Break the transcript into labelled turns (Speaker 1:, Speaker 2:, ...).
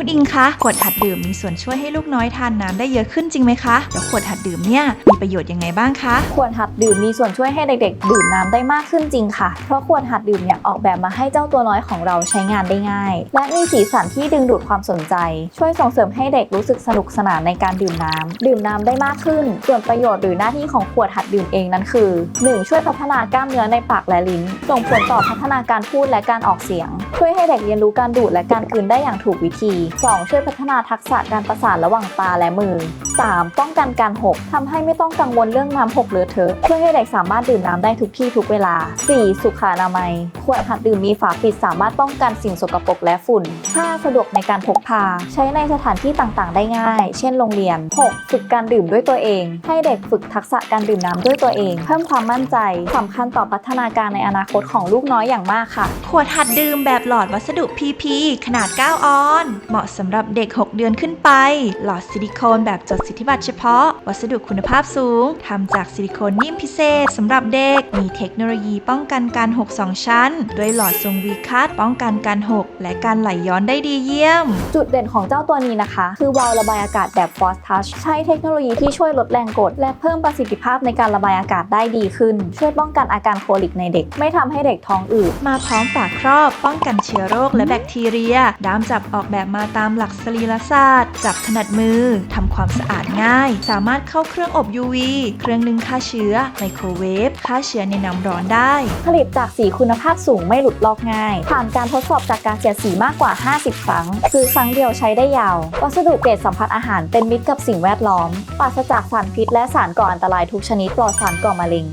Speaker 1: คุณอิงคะขวดหัดดื่มมีส่วนช่วยให้ลูกน้อยทานน้ำได้เยอะขึ้นจริงไหมคะแล้วขวดหัดดื่มเนี่ยมีประโยชน์ยังไงบ้างคะ
Speaker 2: ขวดหัดดื่มมีส่วนช่วยให้เด็กๆ ดื่มน้ำได้มากขึ้นจริงค่ะ เพราะขวดหัดดื่มเนี่ยออกแบบมาให้เจ้าตัวน้อยของเราใช้งานได้ง่าย และมีสีสันที่ดึงดูดความสนใจ ช่วยส่งเสริมให้เด็กรู้สึกสนุกสนานในการดื่มน้ำดื่มน้ำได้มากขึ้น ส่วนประโยชน์หรือหน้าที่ของขวดหัดดื่มเองนั้นคือ 1. ช่วยพัฒนากล้ามเนื้อในปากและลิ้น ส่งผลต่อพัฒนาการพูดและการออกเสียง ช่วยให้เด็กเรียนรู้การดูดและการกลืนได้อย่างถูกวิธี 2. ช่วยพัฒนาทักษะการประสานระหว่างตาและมือ 3. ป้องกันการหกทำให้ไม่ต้องกังวลเรื่องน้ำหกเลือเทอะช่วยให้เด็กสามารถดื่มน้ำได้ทุกที่ทุกเวลา 4. สุขอนามัยขวดหัดดื่มมีฝาปิดสามารถป้องกันสิ่งสกปรกและฝุ่น 5. สะดวกในการพกพา ใช้ในสถานที่ต่างๆ ได้ง่าย เช่นโรงเรียน 6. ฝึกการดื่มด้วยตัวเอง ให้เด็กฝึกทักษะการดื่มน้ำด้วยตัวเอง เพิ่มความมั่นใจสำคัญต่อพัฒนาการในอนาคตของลูกน้อยอย่างมากค่ะ
Speaker 1: ขวดหัดดื่มแบบหลอดวัสดุ PP ขนาด 9 ออน เหมาะสำหรับเด็ก 6 เดือนขึ้นไป หลอดซิลิโคนแบบจดสิทธิบัตรเฉพาะ วัสดุคุณภาพสูง ทำจากซิลิโคนนิ่มพิเศษสำหรับเด็ก มีเทคโนโลยีป้องกันการหกสองชั้น ด้วยหลอดทรงวีคัตป้องกันการหกและการไหลย้อนได้ดีเยี่ยม
Speaker 2: จุดเด่นของเจ้าตัวนี้นะคะ คือวาล์วระบายอากาศแบบ Force Touch ใช้เทคโนโลยีที่ช่วยลดแรงกด และเพิ่มประสิทธิภาพในการระบายอากาศได้ดีขึ้น ช่วยป้องกันอาการโคลิกในเด็ก ไม่ทำให้เด็กท้องอืด
Speaker 1: มาพร้อมฝาครอบ ป้องกันเชื้อโรคและแบคทีเรียด้ามจับออกแบบมาตามหลักสรีรศาสตร์จับถนัดมือทำความสะอาดง่าย สามารถเข้าเครื่องอบ UV เครื่องนึ่งฆ่าเชื้อ ไมโครเวฟฆ่าเชื้อในน้ำร้อนได้
Speaker 2: ผลิตจากสีคุณภาพสูงไม่หลุดลอกง่าย ผ่านการทดสอบจากการเสียดสีมากกว่า 50 ครั้งคือครั้งเดียวใช้ได้ยาว วัสดุเกรดสัมผัสอาหารเป็นมิตรกับสิ่งแวดล้อมปราศจากสารพิษและสารก่ออันตรายทุกชนิดปลอดสารก่อมะเร็ง